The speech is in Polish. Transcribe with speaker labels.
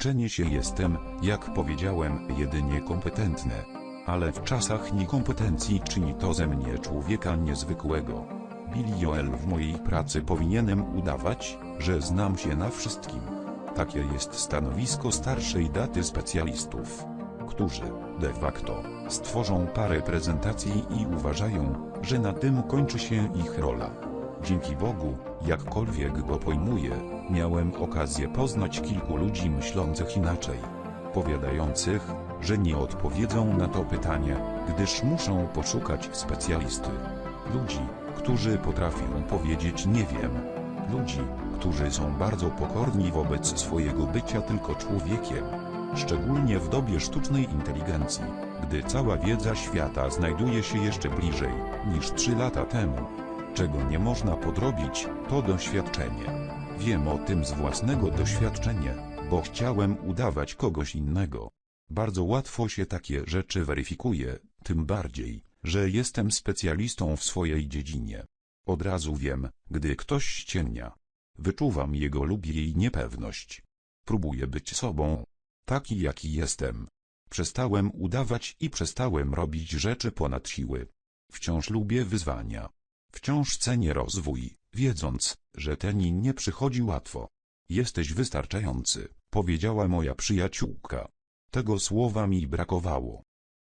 Speaker 1: uczenie się jestem, jak powiedziałem, jedynie kompetentny. Ale w czasach niekompetencji czyni to ze mnie człowieka niezwykłego. Billy Joel w mojej pracy powinienem udawać, że znam się na wszystkim. Takie jest stanowisko starszej daty specjalistów, którzy, de facto, stworzą parę prezentacji i uważają, że na tym kończy się ich rola. Dzięki Bogu, jakkolwiek go pojmuję, miałem okazję poznać kilku ludzi myślących inaczej. Powiadających, że nie odpowiedzą na to pytanie, gdyż muszą poszukać specjalisty. Ludzi, którzy potrafią powiedzieć nie wiem. Ludzi, którzy są bardzo pokorni wobec swojego bycia tylko człowiekiem. Szczególnie w dobie sztucznej inteligencji, gdy cała wiedza świata znajduje się jeszcze bliżej niż 3 lata temu. Czego nie można podrobić, to doświadczenie. Wiem o tym z własnego doświadczenia, bo chciałem udawać kogoś innego. Bardzo łatwo się takie rzeczy weryfikuje, tym bardziej, że jestem specjalistą w swojej dziedzinie. Od razu wiem, gdy ktoś ściemnia. Wyczuwam jego lub jej niepewność. Próbuję być sobą. Taki jaki jestem. Przestałem udawać i przestałem robić rzeczy ponad siły. Wciąż lubię wyzwania. Wciąż cenię rozwój, wiedząc, że ten nie przychodzi łatwo. Jesteś wystarczający, powiedziała moja przyjaciółka. Tego słowa mi brakowało.